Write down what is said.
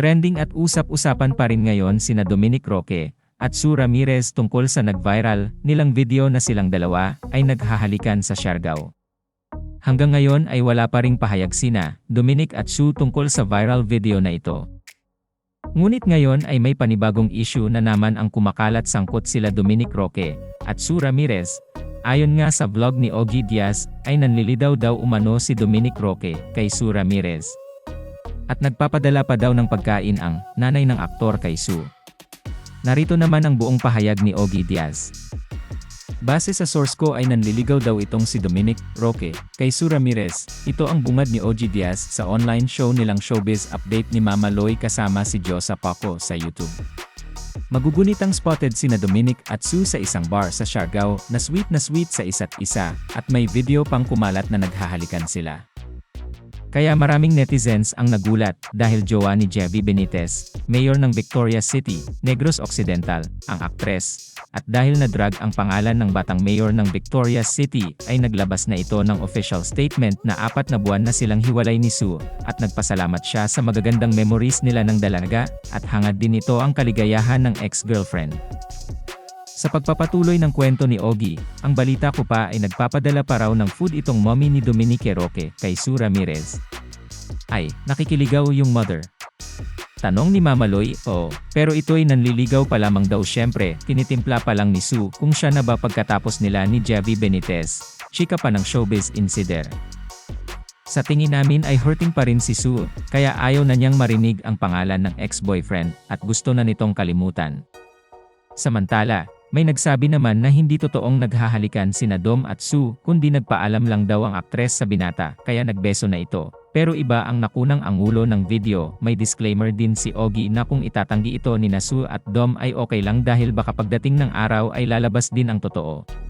Trending at usap-usapan pa rin ngayon sina Dominic Roque at Sue Ramirez tungkol sa nag-viral nilang video na silang dalawa ay naghahalikan sa Siargao. Hanggang ngayon ay wala pa ring pahayag sina Dominic at Sue tungkol sa viral video na ito. Ngunit ngayon ay may panibagong issue na naman ang kumakalat sangkot sila Dominic Roque at Sue Ramirez. Ayon nga sa vlog ni Ogie Diaz, ay nanlilidaw daw umano si Dominic Roque kay Sue Ramirez. At nagpapadala pa daw ng pagkain ang nanay ng aktor kay Sue. Narito naman ang buong pahayag ni Ogie Diaz. Base sa source ko ay nanliligaw daw itong si Dominic Roque kay Sue Ramirez. Ito ang bungad ni OG Diaz sa online show nilang Showbiz Update ni Mama Loy kasama si Josa Paco sa YouTube. Magugunitang spotted sina Dominic at Sue sa isang bar sa Siargao na sweet na sweet sa isa't isa at may video pang kumalat na naghahalikan sila. Kaya maraming netizens ang nagulat dahil jowa ni Jevy Benitez, mayor ng Victoria City, Negros Occidental, ang aktres, at dahil na-drag ang pangalan ng batang mayor ng Victoria City, ay naglabas na ito ng official statement na apat na buwan na silang hiwalay ni Sue, at nagpasalamat siya sa magagandang memories nila ng dalaga, at hangad din ito ang kaligayahan ng ex-girlfriend. Sa pagpapatuloy ng kwento ni Ogie, ang balita ko pa ay nagpapadala pa raw ng food itong mommy ni Dominique Roque kay Sue Ramirez. Ay, nakikiligaw yung mother. Tanong ni Mama Loy, oo, pero ito'y nanliligaw pa lamang daw syempre, tinitimpla pa lang ni Sue kung siya na ba pagkatapos nila ni Javi Benitez, chika pa ng showbiz insider. Sa tingin namin ay hurting pa rin si Sue, kaya ayaw na niyang marinig ang pangalan ng ex-boyfriend at gusto na nitong kalimutan. Samantala, may nagsabi naman na hindi totoong naghahalikan sina Dom at Sue, kundi nagpaalam lang daw ang aktres sa binata, kaya nagbeso na ito. Pero iba ang nakunang angulo ng video, may disclaimer din si Ogie na kung itatanggi ito ni Sue at Dom ay okay lang dahil baka pagdating ng araw ay lalabas din ang totoo.